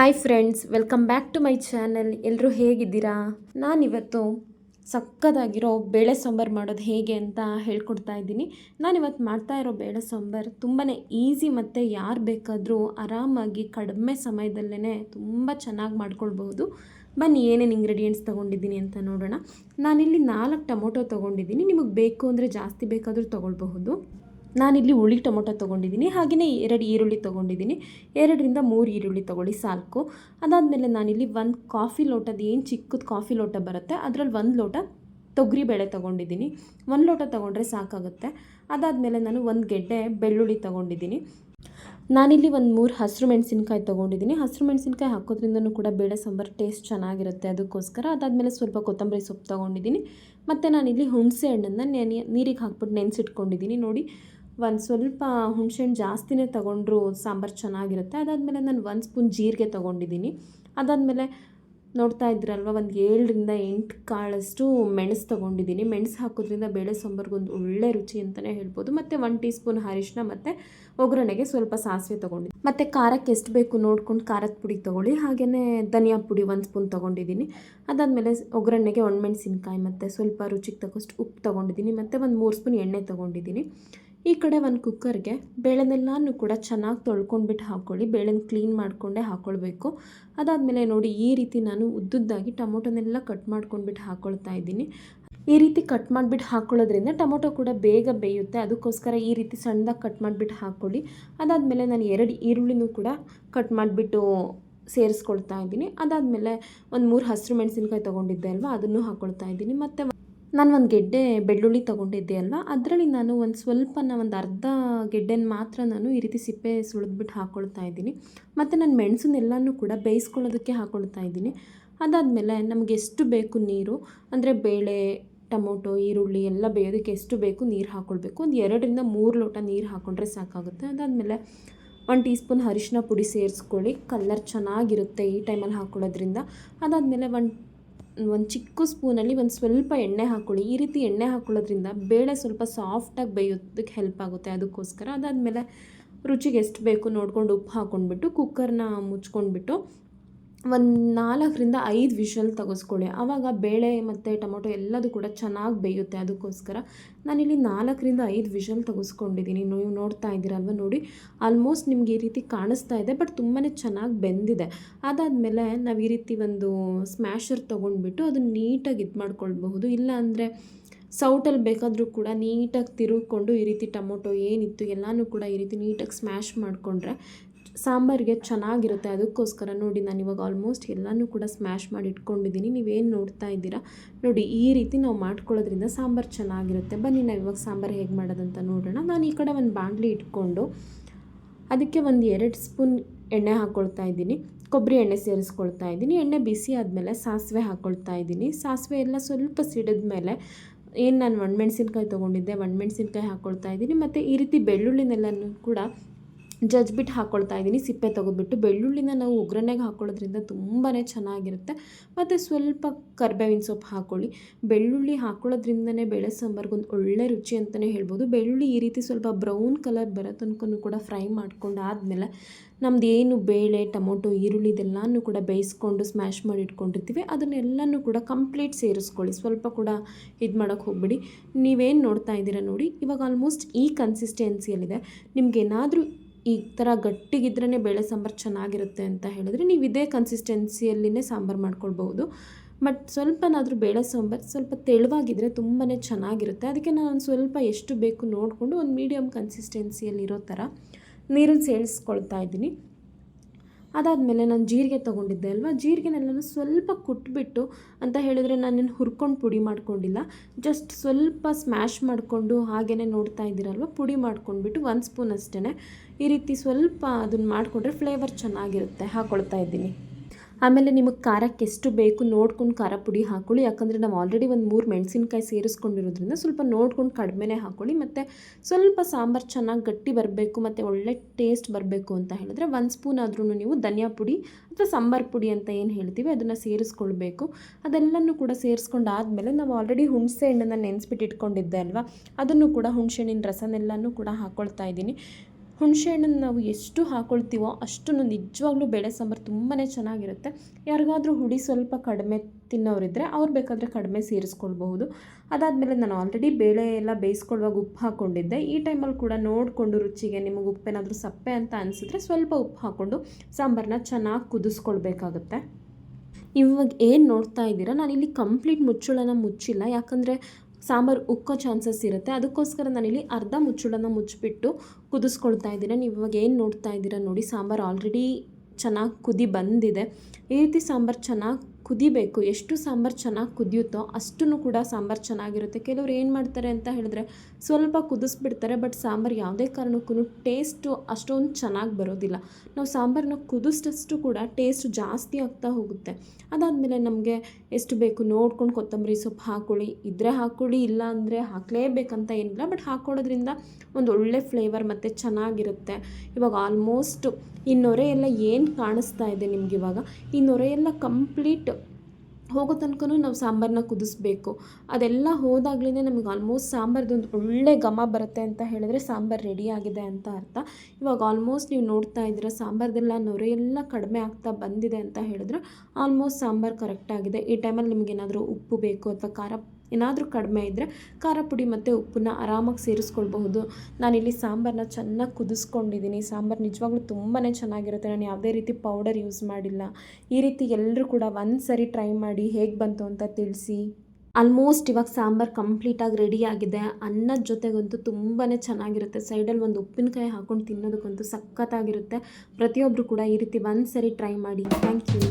Hi friends welcome back to my channel ಎಲ್ಲರೂ ಹೇಗಿದ್ದೀರಾ? ನಾನಿವತ್ತು ಸಕ್ಕದಾಗಿರೋ ಬೇಳೆ ಸಾಂಬಾರು ಮಾಡೋದು ಹೇಗೆ ಅಂತ ಹೇಳ್ಕೊಡ್ತಾ ಇದ್ದೀನಿ. ನಾನಿವತ್ತು ಮಾಡ್ತಾ ಇರೋ ಬೇಳೆ ಸಾಂಬಾರು ತುಂಬಾ ಈಸಿ ಮತ್ತು ಯಾರು ಬೇಕಾದರೂ ಆರಾಮಾಗಿ ಕಡಿಮೆ ಸಮಯದಲ್ಲೇ ತುಂಬ ಚೆನ್ನಾಗಿ ಮಾಡ್ಕೊಳ್ಬಹುದು. ಬನ್ನಿ ಏನೇನು ಇಂಗ್ರೀಡಿಯೆಂಟ್ಸ್ ತೊಗೊಂಡಿದ್ದೀನಿ ಅಂತ ನೋಡೋಣ. ನಾನಿಲ್ಲಿ ನಾಲ್ಕು ಟೊಮೊಟೊ ತೊಗೊಂಡಿದ್ದೀನಿ. ನಿಮಗೆ ಬೇಕು ಅಂದರೆ ಜಾಸ್ತಿ ಬೇಕಾದರೂ ತೊಗೊಳ್ಬಹುದು. ನಾನಿಲ್ಲಿ ಹುಳಿ ಟೊಮೊಟೊ ತೊಗೊಂಡಿದ್ದೀನಿ ಹಾಗೆಯೇ ಎರಡು ಈರುಳ್ಳಿ ತೊಗೊಂಡಿದ್ದೀನಿ. ಎರಡರಿಂದ ಮೂರು ಈರುಳ್ಳಿ ತೊಗೊಳ್ಳಿ ಸಾಕು ಅದಾದಮೇಲೆ ನಾನಿಲ್ಲಿ ಒಂದು ಕಾಫಿ ಲೋಟದ, ಏನು ಚಿಕ್ಕದು ಕಾಫಿ ಲೋಟ ಬರುತ್ತೆ, ಅದರಲ್ಲಿ ಒಂದು ಲೋಟ ತೊಗರಿ ಬೇಳೆ ತೊಗೊಂಡಿದ್ದೀನಿ. ಒಂದು ಲೋಟ ತೊಗೊಂಡ್ರೆ ಸಾಕಾಗುತ್ತೆ. ಅದಾದಮೇಲೆ ನಾನು ಒಂದು ಗೆಡ್ಡೆ ಬೆಳ್ಳುಳ್ಳಿ ತೊಗೊಂಡಿದ್ದೀನಿ. ನಾನಿಲ್ಲಿ ಒಂದು ಮೂರು ಹಸಿರು ಮೆಣಸಿನ್ಕಾಯಿ ತೊಗೊಂಡಿದ್ದೀನಿ. ಹಸಿರು ಮೆಣಸಿನ್ಕಾಯಿ ಹಾಕೋದ್ರಿಂದನೂ ಕೂಡ ಬೇಳೆ ಸಾಂಬಾರು ಟೇಸ್ಟ್ ಚೆನ್ನಾಗಿರುತ್ತೆ ಅದಕ್ಕೋಸ್ಕರ. ಅದಾದಮೇಲೆ ಸ್ವಲ್ಪ ಕೊತ್ತಂಬರಿ ಸೊಪ್ಪು ತೊಗೊಂಡಿದ್ದೀನಿ. ಮತ್ತು ನಾನಿಲ್ಲಿ ಹುಣಸೆ ಹಣ್ಣನ್ನು ನೆನೆ ನೀರಿಗೆ ಹಾಕ್ಬಿಟ್ಟು ನೆನೆಸಿಟ್ಕೊಂಡಿದ್ದೀನಿ ನೋಡಿ. ಒಂದು ಸ್ವಲ್ಪ ಹುಣಸೆಹಣ್ಣು ಜಾಸ್ತಿನೇ ತೊಗೊಂಡ್ರು ಸಾಂಬಾರು ಚೆನ್ನಾಗಿರುತ್ತೆ. ಅದಾದಮೇಲೆ ನಾನು ಒಂದು ಸ್ಪೂನ್ ಜೀರಿಗೆ ತೊಗೊಂಡಿದ್ದೀನಿ. ಅದಾದಮೇಲೆ ನೋಡ್ತಾ ಇದ್ರಲ್ವ, ಒಂದು ಏಳರಿಂದ ಎಂಟು ಕಾಳಷ್ಟು ಮೆಣಸು ತೊಗೊಂಡಿದ್ದೀನಿ. ಮೆಣಸು ಹಾಕೋದ್ರಿಂದ ಬೇಳೆ ಸಾಂಬಾರ್ಗೆ ಒಂದು ಒಳ್ಳೆ ರುಚಿ ಅಂತಲೇ ಹೇಳ್ಬೋದು. ಮತ್ತು ಒನ್ ಟೀ ಸ್ಪೂನ್ ಅರಿಶಿನ ಮತ್ತು ಒಗ್ಗರಣೆಗೆ ಸ್ವಲ್ಪ ಸಾಸಿವೆ ತೊಗೊಂಡಿದ್ದೀನಿ. ಮತ್ತು ಖಾರಕ್ಕೆ ಎಷ್ಟು ಬೇಕು ನೋಡ್ಕೊಂಡು ಖಾರದ ಪುಡಿ ತೊಗೊಳ್ಳಿ. ಹಾಗೆಯೇ ಧನಿಯಾ ಪುಡಿ ಒಂದು ಸ್ಪೂನ್ ತೊಗೊಂಡಿದ್ದೀನಿ. ಅದಾದಮೇಲೆ ಒಗ್ಗರಣೆಗೆ ಒಣಮೆಣ್ಸಿನ್ಕಾಯಿ ಮತ್ತು ಸ್ವಲ್ಪ ರುಚಿಗೆ ತಕ್ಕಷ್ಟು ಉಪ್ಪು ತೊಗೊಂಡಿದ್ದೀನಿ. ಮತ್ತು ಒಂದು ಮೂರು ಸ್ಪೂನ್ ಎಣ್ಣೆ ತೊಗೊಂಡಿದ್ದೀನಿ. ಈ ಕಡೆ ಒಂದು ಕುಕ್ಕರ್ಗೆ ಬೇಳೆನೆಲ್ಲನೂ ಕೂಡ ಚೆನ್ನಾಗಿ ತೊಳ್ಕೊಂಡ್ಬಿಟ್ಟು ಹಾಕ್ಕೊಳ್ಳಿ ಬೇಳೆನ ಕ್ಲೀನ್ ಮಾಡಿಕೊಂಡೇ ಹಾಕ್ಕೊಳ್ಬೇಕು ಅದಾದಮೇಲೆ ನೋಡಿ, ಈ ರೀತಿ ನಾನು ಉದ್ದುದ್ದಾಗಿ ಟೊಮೊಟೊನೆಲ್ಲ ಕಟ್ ಮಾಡ್ಕೊಂಡ್ಬಿಟ್ಟು ಹಾಕ್ಕೊಳ್ತಾ ಇದ್ದೀನಿ. ಈ ರೀತಿ ಕಟ್ ಮಾಡಿಬಿಟ್ಟು ಹಾಕ್ಕೊಳ್ಳೋದ್ರಿಂದ ಟೊಮೊಟೊ ಕೂಡ ಬೇಗ ಬೇಯುತ್ತೆ. ಅದಕ್ಕೋಸ್ಕರ ಈ ರೀತಿ ಸಣ್ಣದಾಗಿ ಕಟ್ ಮಾಡಿಬಿಟ್ಟು ಹಾಕ್ಕೊಳ್ಳಿ ಅದಾದಮೇಲೆ ನಾನು ಎರಡು ಈರುಳ್ಳಿನೂ ಕೂಡ ಕಟ್ ಮಾಡಿಬಿಟ್ಟು ಸೇರಿಸ್ಕೊಳ್ತಾ ಇದ್ದೀನಿ. ಅದಾದಮೇಲೆ ಒಂದು ಮೂರು ಹಸಿರು ಮೆಣಸಿನ್ಕಾಯಿ ತೊಗೊಂಡಿದ್ದೆ ಅಲ್ವಾ, ಅದನ್ನು ಹಾಕ್ಕೊಳ್ತಾ ಇದ್ದೀನಿ. ಮತ್ತು ನಾನು ಒಂದು ಗೆಡ್ಡೆ ಬೆಳ್ಳುಳ್ಳಿ ತೊಗೊಂಡಿದ್ದೆ ಅಲ್ಲ, ಅದರಲ್ಲಿ ನಾನು ಒಂದು ಸ್ವಲ್ಪನ ಒಂದು ಅರ್ಧ ಗೆಡ್ಡೆನ ಮಾತ್ರ ನಾನು ಈ ರೀತಿ ಸಿಪ್ಪೆ ಸುಳಿದ್ಬಿಟ್ಟು ಹಾಕ್ಕೊಳ್ತಾ ಇದ್ದೀನಿ. ಮತ್ತು ನಾನು ಮೆಣಸನ್ನೆಲ್ಲನೂ ಕೂಡ ಬೇಯಿಸ್ಕೊಳ್ಳೋದಕ್ಕೆ ಹಾಕ್ಕೊಳ್ತಾ ಇದ್ದೀನಿ. ಅದಾದಮೇಲೆ ನಮಗೆ ಎಷ್ಟು ಬೇಕು ನೀರು, ಅಂದರೆ ಬೇಳೆ, ಟೊಮೊಟೊ, ಈರುಳ್ಳಿ ಎಲ್ಲ ಬೇಯೋದಕ್ಕೆ ಎಷ್ಟು ಬೇಕು ನೀರು ಹಾಕ್ಕೊಳ್ಬೇಕು ಒಂದು ಎರಡರಿಂದ ಮೂರು ಲೋಟ ನೀರು ಹಾಕ್ಕೊಂಡ್ರೆ ಸಾಕಾಗುತ್ತೆ. ಅದಾದಮೇಲೆ ಒಂದು ಟೀ ಸ್ಪೂನ್ ಅರಿಶಿನ ಪುಡಿ ಸೇರಿಸ್ಕೊಳ್ಳಿ. ಕಲ್ಲರ್ ಚೆನ್ನಾಗಿರುತ್ತೆ ಈ ಟೈಮಲ್ಲಿ ಹಾಕ್ಕೊಳ್ಳೋದ್ರಿಂದ ಅದಾದಮೇಲೆ ಒಂದು ಒಂದು ಚಿಕ್ಕ ಸ್ಪೂನಲ್ಲಿ ಒಂದು ಸ್ವಲ್ಪ ಎಣ್ಣೆ ಹಾಕ್ಕೊಳ್ಳಿ ಈ ರೀತಿ ಎಣ್ಣೆ ಹಾಕ್ಕೊಳ್ಳೋದ್ರಿಂದ ಬೇಳೆ ಸ್ವಲ್ಪ ಸಾಫ್ಟಾಗಿ ಬೇಯೋದಕ್ಕೆ ಹೆಲ್ಪ್ ಆಗುತ್ತೆ. ಅದಕ್ಕೋಸ್ಕರ ಅದಾದಮೇಲೆ ರುಚಿಗೆ ಎಷ್ಟು ಬೇಕು ನೋಡ್ಕೊಂಡು ಉಪ್ಪು ಹಾಕ್ಕೊಂಡ್ಬಿಟ್ಟು ಕುಕ್ಕರ್ನ ಮುಚ್ಕೊಂಡ್ಬಿಟ್ಟು ಒಂದು ನಾಲ್ಕರಿಂದ ಐದು ವಿಷಲ್ ತೆಗೆಸ್ಕೊಳ್ಳಿ. ಆವಾಗ ಬೇಳೆ ಮತ್ತು ಟೊಮೊಟೊ ಎಲ್ಲದು ಕೂಡ ಚೆನ್ನಾಗಿ ಬೇಯುತ್ತೆ. ಅದಕ್ಕೋಸ್ಕರ ನಾನಿಲ್ಲಿ ನಾಲ್ಕರಿಂದ ಐದು ವಿಷಲ್ ತೆಗೆಸ್ಕೊಂಡಿದ್ದೀನಿ ನೀವು ನೋಡ್ತಾ ಇದ್ದೀರಲ್ವ ನೋಡಿ. ಆಲ್ಮೋಸ್ಟ್ ನಿಮ್ಗೆ ಈ ರೀತಿ ಕಾಣಿಸ್ತಾ ಇದೆ ಬಟ್ ತುಂಬಾ ಚೆನ್ನಾಗಿ ಬೆಂದಿದೆ. ಅದಾದಮೇಲೆ ನಾವು ಈ ರೀತಿ ಒಂದು ಸ್ಮ್ಯಾಶರ್ ತೊಗೊಂಡ್ಬಿಟ್ಟು ಅದನ್ನು ನೀಟಾಗಿ ಇದು ಮಾಡ್ಕೊಳ್ಬಹುದು. ಇಲ್ಲ ಅಂದರೆ ಸೌಟಲ್ಲಿ ಬೇಕಾದರೂ ಕೂಡ ನೀಟಾಗಿ ತಿರುಗಿಕೊಂಡು ಈ ರೀತಿ ಟೊಮೊಟೊ ಏನಿತ್ತು ಎಲ್ಲನೂ ಕೂಡ ಈ ರೀತಿ ನೀಟಾಗಿ ಸ್ಮ್ಯಾಶ್ ಮಾಡಿಕೊಂಡ್ರೆ ಸಾಂಬಾರಿಗೆ ಚೆನ್ನಾಗಿರುತ್ತೆ. ಅದಕ್ಕೋಸ್ಕರ ನೋಡಿ, ನಾನು ಇವಾಗ ಆಲ್ಮೋಸ್ಟ್ ಎಲ್ಲನೂ ಕೂಡ ಸ್ಮ್ಯಾಶ್ ಮಾಡಿ ಇಟ್ಕೊಂಡಿದ್ದೀನಿ. ನೀವೇನು ನೋಡ್ತಾ ಇದ್ದೀರಾ? ನೋಡಿ, ಈ ರೀತಿ ನಾವು ಮಾಡ್ಕೊಳ್ಳೋದ್ರಿಂದ ಸಾಂಬಾರು ಚೆನ್ನಾಗಿರುತ್ತೆ. ಬನ್ನಿ, ನಾವು ಇವಾಗ ಸಾಂಬಾರು ಹೇಗೆ ಮಾಡೋದಂತ ನೋಡೋಣ. ನಾನು ಈ ಕಡೆ ಒಂದು ಬಾಂಡ್ಲಿ ಇಟ್ಕೊಂಡು ಅದಕ್ಕೆ ಒಂದು ಎರಡು ಸ್ಪೂನ್ ಎಣ್ಣೆ ಹಾಕ್ಕೊಳ್ತಾ ಇದ್ದೀನಿ. ಕೊಬ್ಬರಿ ಎಣ್ಣೆ ಸೇರಿಸ್ಕೊಳ್ತಾ ಇದ್ದೀನಿ. ಎಣ್ಣೆ ಬಿಸಿ ಆದಮೇಲೆ ಸಾಸಿವೆ ಹಾಕ್ಕೊಳ್ತಾ ಇದ್ದೀನಿ. ಸಾಸಿವೆ ಎಲ್ಲ ಸ್ವಲ್ಪ ಸಿಡಿದ ಮೇಲೆ ಏನು ನಾನು ಒಣಮೆಣ್ಸಿನ್ಕಾಯಿ ತೊಗೊಂಡಿದ್ದೆ, ಒಣಮೆಣ್ಸಿನ್ಕಾಯಿ ಹಾಕ್ಕೊಳ್ತಾ ಇದ್ದೀನಿ. ಮತ್ತು ಈ ರೀತಿ ಬೆಳ್ಳುಳ್ಳಿನೆಲ್ಲನೂ ಕೂಡ ಜಜ್ಬಿಟ್ಟು ಹಾಕ್ಕೊಳ್ತಾ ಇದ್ದೀನಿ. ಸಿಪ್ಪೆ ತೆಗೆದ್ಬಿಟ್ಟು ಬೆಳ್ಳುಳ್ಳಿನ ನಾವು ಒಗ್ಗರಣೆಗೆ ಹಾಕ್ಕೊಳ್ಳೋದ್ರಿಂದ ತುಂಬಾ ಚೆನ್ನಾಗಿರುತ್ತೆ. ಮತ್ತು ಸ್ವಲ್ಪ ಕರ್ಬೇವಿನ ಸೊಪ್ಪು ಹಾಕ್ಕೊಳ್ಳಿ ಬೆಳ್ಳುಳ್ಳಿ ಹಾಕ್ಕೊಳ್ಳೋದ್ರಿಂದನೇ ಬೇಳೆ ಸಾಂಬಾರ್ಗೆ ಒಂದು ಒಳ್ಳೆ ರುಚಿ ಅಂತಲೇ ಹೇಳ್ಬೋದು. ಬೆಳ್ಳುಳ್ಳಿ ಈ ರೀತಿ ಸ್ವಲ್ಪ ಬ್ರೌನ್ ಕಲರ್ ಬರೋ ತನಕ ಕೂಡ ಫ್ರೈ ಮಾಡ್ಕೊಂಡು ಆದಮೇಲೆ ನಮ್ದು ಏನು ಬೇಳೆ, ಟೊಮೊಟೊ, ಈರುಳ್ಳಿ ಇದೆಲ್ಲನೂ ಕೂಡ ಬೇಯಿಸ್ಕೊಂಡು ಸ್ಮ್ಯಾಶ್ ಮಾಡಿ ಇಟ್ಕೊಂಡಿರ್ತೀವಿ ಅದನ್ನೆಲ್ಲನೂ ಕೂಡ ಕಂಪ್ಲೀಟ್ ಸೇರಿಸ್ಕೊಳ್ಳಿ. ಸ್ವಲ್ಪ ಕೂಡ ಇದು ಮಾಡೋಕ್ಕೆ ಹೋಗ್ಬಿಡಿ. ನೀವೇನು ನೋಡ್ತಾ ಇದ್ದೀರಾ ನೋಡಿ, ಇವಾಗ ಆಲ್ಮೋಸ್ಟ್ ಈ ಕನ್ಸಿಸ್ಟೆನ್ಸಿಯಲ್ಲಿದೆ ನಿಮ್ಗೇನಾದರೂ ಈ ಥರ ಗಟ್ಟಿಗಿದ್ರೇ ಬೇಳೆ ಸಾಂಬಾರು ಚೆನ್ನಾಗಿರುತ್ತೆ ಅಂತ ಹೇಳಿದ್ರೆ ನೀವು ಇದೇ ಕನ್ಸಿಸ್ಟೆನ್ಸಿಯಲ್ಲಿನೇ ಸಾಂಬಾರು ಮಾಡ್ಕೊಳ್ಬೋದು ಬಟ್ ಸ್ವಲ್ಪನಾದರೂ ಬೇಳೆ ಸಾಂಬಾರು ಸ್ವಲ್ಪ ತೆಳುವಾಗಿದ್ದರೆ ತುಂಬಾ ಚೆನ್ನಾಗಿರುತ್ತೆ. ಅದಕ್ಕೆ ನಾನು ಸ್ವಲ್ಪ ಎಷ್ಟು ಬೇಕು ನೋಡಿಕೊಂಡು ಒಂದು ಮೀಡಿಯಮ್ ಕನ್ಸಿಸ್ಟೆನ್ಸಿಯಲ್ಲಿರೋ ಥರ ನೀರನ್ನು ಸೇರಿಸ್ಕೊಳ್ತಾ ಇದ್ದೀನಿ. ಅದಾದಮೇಲೆ ನಾನು ಜೀರಿಗೆ ತೊಗೊಂಡಿದ್ದೆ ಅಲ್ವಾ? ಜೀರಿಗೆನೆಲ್ಲನೂ ಸ್ವಲ್ಪ ಕುಟ್ಬಿಟ್ಟು ಅಂತ ಹೇಳಿದರೆ ನಾನೇನು ಹುರ್ಕೊಂಡು ಪುಡಿ ಮಾಡ್ಕೊಂಡಿಲ್ಲ. ಜಸ್ಟ್ ಸ್ವಲ್ಪ ಸ್ಮ್ಯಾಶ್ ಮಾಡಿಕೊಂಡು ಹಾಗೇ ನೋಡ್ತಾ ಇದ್ದೀರಲ್ವ? ಪುಡಿ ಮಾಡ್ಕೊಂಡ್ಬಿಟ್ಟು ಒಂದು ಸ್ಪೂನ್ ಅಷ್ಟೇ ಈ ರೀತಿ ಸ್ವಲ್ಪ ಅದನ್ನು ಮಾಡಿಕೊಂಡ್ರೆ ಫ್ಲೇವರ್ ಚೆನ್ನಾಗಿರುತ್ತೆ. ಹಾಕ್ಕೊಳ್ತಾ ಇದ್ದೀನಿ. ಆಮೇಲೆ ನಿಮಗೆ ಖಾರಕ್ಕೆ ಎಷ್ಟು ಬೇಕು, ನೋಡ್ಕೊಂಡು ಖಾರ ಪುಡಿ ಹಾಕೊಳ್ಳಿ. ಯಾಕಂದರೆ ನಾವು ಆಲ್ರೆಡಿ ಒಂದು ಮೂರು ಮೆಣಸಿನ್ಕಾಯಿ ಸೇರಿಸ್ಕೊಂಡಿರೋದ್ರಿಂದ ಸ್ವಲ್ಪ ನೋಡ್ಕೊಂಡು ಕಡಿಮೆನೇ ಹಾಕೊಳ್ಳಿ. ಮತ್ತು ಸ್ವಲ್ಪ ಸಾಂಬಾರು ಚೆನ್ನಾಗಿ ಗಟ್ಟಿ ಬರಬೇಕು, ಮತ್ತು ಒಳ್ಳೆ ಟೇಸ್ಟ್ ಬರಬೇಕು ಅಂತ ಹೇಳಿದ್ರೆ ಒಂದು ಸ್ಪೂನ್ ಆದ್ರೂ ನೀವು ಧನಿಯಾ ಪುಡಿ ಅಥವಾ ಸಾಂಬಾರು ಪುಡಿ ಅಂತ ಏನು ಹೇಳ್ತೀವಿ ಅದನ್ನು ಸೇರಿಸ್ಕೊಳ್ಬೇಕು. ಅದೆಲ್ಲನೂ ಕೂಡ ಸೇರಿಸ್ಕೊಂಡು ಆದಮೇಲೆ ನಾವು ಆಲ್ರೆಡಿ ಹುಣಸೆ ಹಣ್ಣನ್ನು ನೆನೆಸ್ಬಿಟ್ಟು ಇಟ್ಕೊಂಡಿದ್ದೆ ಅಲ್ವಾ? ಅದನ್ನು ಕೂಡ ಹುಣಸೆ ಹಣ್ಣಿನ ರಸನೆಲ್ಲನೂ ಕೂಡ ಹಾಕ್ಕೊಳ್ತಾ ಇದ್ದೀನಿ. ಹುಣಸೆಹಣ್ಣನ್ನು ನಾವು ಎಷ್ಟು ಹಾಕ್ಕೊಳ್ತೀವೋ ಅಷ್ಟು ನಿಜವಾಗ್ಲೂ ಬೇಳೆ ಸಾಂಬಾರು ತುಂಬಾ ಚೆನ್ನಾಗಿರುತ್ತೆ. ಯಾರಿಗಾದರೂ ಹುಳಿ ಸ್ವಲ್ಪ ಕಡಿಮೆ ತಿನ್ನೋರಿದ್ದರೆ ಅವ್ರು ಬೇಕಾದರೆ ಕಡಿಮೆ ಸೇರಿಸ್ಕೊಳ್ಬಹುದು. ಅದಾದಮೇಲೆ ನಾನು ಆಲ್ರೆಡಿ ಬೇಳೆ ಎಲ್ಲ ಬೇಯಿಸ್ಕೊಳ್ಳುವಾಗ ಉಪ್ಪು ಹಾಕ್ಕೊಂಡಿದ್ದೆ. ಈ ಟೈಮಲ್ಲಿ ಕೂಡ ನೋಡಿಕೊಂಡು ರುಚಿಗೆ ನಿಮಗೆ ಉಪ್ಪೇನಾದರೂ ಸಪ್ಪೆ ಅಂತ ಅನಿಸಿದ್ರೆ ಸ್ವಲ್ಪ ಉಪ್ಪು ಹಾಕ್ಕೊಂಡು ಸಾಂಬಾರನ್ನ ಚೆನ್ನಾಗಿ ಕುದಿಸ್ಕೊಳ್ಬೇಕಾಗುತ್ತೆ. ಇವಾಗ ಏನು ನೋಡ್ತಾ ಇದ್ದೀರಾ? ಇಲ್ಲಿ ಕಂಪ್ಲೀಟ್ ಮುಚ್ಚಳನ ಮುಚ್ಚಿಲ್ಲ. ಯಾಕಂದರೆ ಸಾಂಬಾರು ಉಕ್ಕೋ ಚಾನ್ಸಸ್ ಇರುತ್ತೆ. ಅದಕ್ಕೋಸ್ಕರ ನಾನಿಲ್ಲಿ ಅರ್ಧ ಮುಚ್ಚಳನ ಮುಚ್ಚಿಬಿಟ್ಟು ಕುದಿಸ್ಕೊಳ್ತಾ ಇದ್ದೀನಿ. ನೀವು ಇವಾಗ ಏನು ನೋಡ್ತಾ ಇದ್ದೀರಾ ನೋಡಿ, ಸಾಂಬಾರು ಆಲ್ರೆಡಿ ಚೆನ್ನಾಗಿ ಕುದಿ ಬಂದಿದೆ. ಈ ರೀತಿ ಸಾಂಬಾರು ಚೆನ್ನಾಗಿ ಕುದಿಬೇಕು. ಎಷ್ಟು ಸಾಂಬಾರು ಚೆನ್ನಾಗಿ ಕುದಿಯುತ್ತೋ ಅಷ್ಟೂ ಕೂಡ ಸಾಂಬಾರು ಚೆನ್ನಾಗಿರುತ್ತೆ. ಕೆಲವ್ರು ಏನು ಮಾಡ್ತಾರೆ ಅಂತ ಹೇಳಿದ್ರೆ ಸ್ವಲ್ಪ ಕುದಿಸ್ಬಿಡ್ತಾರೆ, ಬಟ್ ಸಾಂಬಾರು ಯಾವುದೇ ಕಾರಣಕ್ಕೂ ಟೇಸ್ಟು ಅಷ್ಟೊಂದು ಚೆನ್ನಾಗಿ ಬರೋದಿಲ್ಲ. ನಾವು ಸಾಂಬಾರನ್ನ ಕುದಿಸಿದಷ್ಟು ಕೂಡ ಟೇಸ್ಟ್ ಜಾಸ್ತಿ ಆಗ್ತಾ ಹೋಗುತ್ತೆ. ಅದಾದಮೇಲೆ ನಮಗೆ ಎಷ್ಟು ಬೇಕು ನೋಡ್ಕೊಂಡು ಕೊತ್ತಂಬರಿ ಸೊಪ್ಪು ಹಾಕೊಳ್ಳಿ. ಇದ್ದರೆ ಹಾಕೊಳ್ಳಿ, ಇಲ್ಲ ಅಂದರೆ ಹಾಕಲೇಬೇಕಂತ ಏನಿಲ್ಲ. ಬಟ್ ಹಾಕೊಳ್ಳೋದ್ರಿಂದ ಒಂದು ಒಳ್ಳೆ ಫ್ಲೇವರ್ ಮತ್ತು ಚೆನ್ನಾಗಿರುತ್ತೆ. ಇವಾಗ ಆಲ್ಮೋಸ್ಟ್ ಇನ್ನೊರೆ ನೊರೆ ಎಲ್ಲ ಏನು ಕಾಣಿಸ್ತಾ ಇದೆ ನಿಮ್ಗೆ ಇವಾಗ? ನೊರೆ ಎಲ್ಲ ಕಂಪ್ಲೀಟ್ ಹೋಗೋ ತನಕನೂ ನಾವು ಸಾಂಬಾರನ್ನ ಕುದಿಸ್ಬೇಕು. ಅದೆಲ್ಲ ಹೋದಾಗ್ಲೇ ನಮಗೆ ಆಲ್ಮೋಸ್ಟ್ ಸಾಂಬಾರ್ದು ಒಂದು ಒಳ್ಳೆ ಘಮ ಬರುತ್ತೆ ಅಂತ ಹೇಳಿದ್ರೆ ಸಾಂಬಾರು ರೆಡಿ ಆಗಿದೆ ಅಂತ ಅರ್ಥ. ಇವಾಗ ಆಲ್ಮೋಸ್ಟ್ ನೀವು ನೋಡ್ತಾ ಇದ್ದೀರ ಸಾಂಬಾರ್ದೆಲ್ಲ ನೊರೆಯೆಲ್ಲ ಕಡಿಮೆ ಆಗ್ತಾ ಬಂದಿದೆ ಅಂತ ಹೇಳಿದ್ರೆ ಆಲ್ಮೋಸ್ಟ್ ಸಾಂಬಾರು ಕರೆಕ್ಟ್ ಆಗಿದೆ. ಈ ಟೈಮಲ್ಲಿ ನಿಮ್ಗೆ ಏನಾದರೂ ಉಪ್ಪು ಬೇಕು ಅಥವಾ ಖಾರ ಏನಾದರೂ ಕಡಿಮೆ ಇದ್ದರೆ ಖಾರ ಪುಡಿ ಮತ್ತು ಉಪ್ಪನ್ನ ಆರಾಮಾಗಿ ಸೇರಿಸ್ಕೊಳ್ಬಹುದು. ನಾನಿಲ್ಲಿ ಸಾಂಬಾರನ್ನ ಚೆನ್ನಾಗಿ ಕುದಿಸ್ಕೊಂಡಿದ್ದೀನಿ ಸಾಂಬಾರು ನಿಜವಾಗ್ಲೂ ತುಂಬಾ ಚೆನ್ನಾಗಿರುತ್ತೆ. ನಾನು ಯಾವುದೇ ರೀತಿ ಪೌಡರ್ ಯೂಸ್ ಮಾಡಿಲ್ಲ. ಈ ರೀತಿ ಎಲ್ಲರೂ ಕೂಡ ಒಂದು ಸರಿ ಟ್ರೈ ಮಾಡಿ ಹೇಗೆ ಬಂತು ಅಂತ ತಿಳಿಸಿ. ಆಲ್ಮೋಸ್ಟ್ ಇವಾಗ ಸಾಂಬಾರು ಕಂಪ್ಲೀಟಾಗಿ ರೆಡಿ ಆಗಿದೆ. ಅನ್ನದ ಜೊತೆಗಂತೂ ತುಂಬಾ ಚೆನ್ನಾಗಿರುತ್ತೆ. ಸೈಡಲ್ಲಿ ಒಂದು ಉಪ್ಪಿನಕಾಯಿ ಹಾಕೊಂಡು ತಿನ್ನೋದಕ್ಕಂತೂ ಸಖತ್ತಾಗಿರುತ್ತೆ. ಪ್ರತಿಯೊಬ್ಬರು ಕೂಡ ಈ ರೀತಿ ಒಂದು ಸರಿ ಟ್ರೈ ಮಾಡಿ. Thank you.